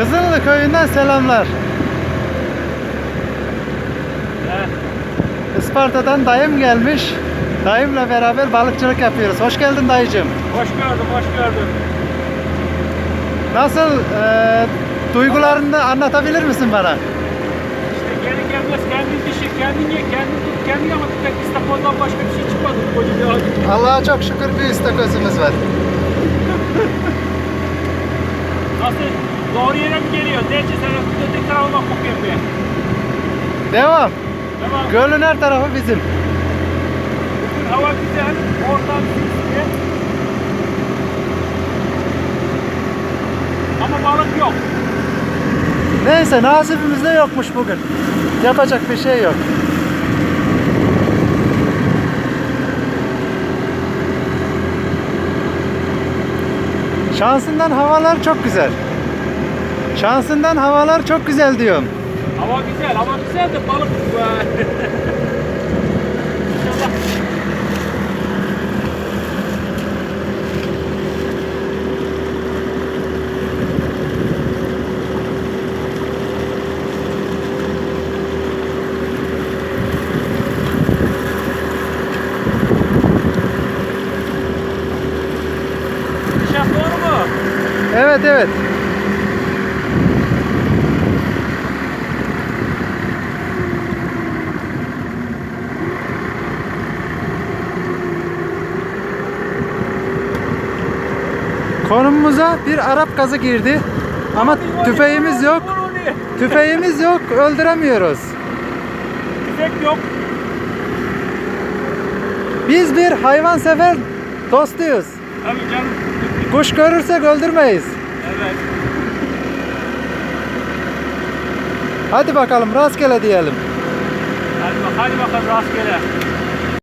Kızıllı köyünden selamlar. Evet. Isparta'dan dayım gelmiş. Dayımla beraber balıkçılık yapıyoruz. Hoş geldin dayıcım. Hoş gördüm, hoş gördüm. Nasıl eee duygularını anlatabilir misin bana? İşte geri gelmez kendin pişir, kendin ye, kendin tut, kendin ama tek istakozdan başka bir şey çıkmadı. Koca bir. Allah'a çok şükür bir istakozumuz var. Nasıl? Doğru yere mi geliyor? Neyse sen öteki tarafa bak bakayım bir. Devam. Tamam. Gölün her tarafı bizim. Bugün hava güzel, ortam süslü. Ama balık yok. Neyse nasibimizde yokmuş bugün. Yapacak bir şey yok. Şansından havalar çok güzel. Şansından havalar çok güzel diyorum. Hava güzel, hava güzel de balık... Evet evet. Konumumuza bir Arap gazı girdi. Ama tüfeğimiz yok. Tüfeğimiz yok. Öldüremiyoruz. Tüfek yok. Biz bir hayvansever dostuyuz. Tabii canım. Kuş görürsek öldürmeyiz. Evet. Hadi bakalım rastgele diyelim. Hadi, hadi bakalım rastgele.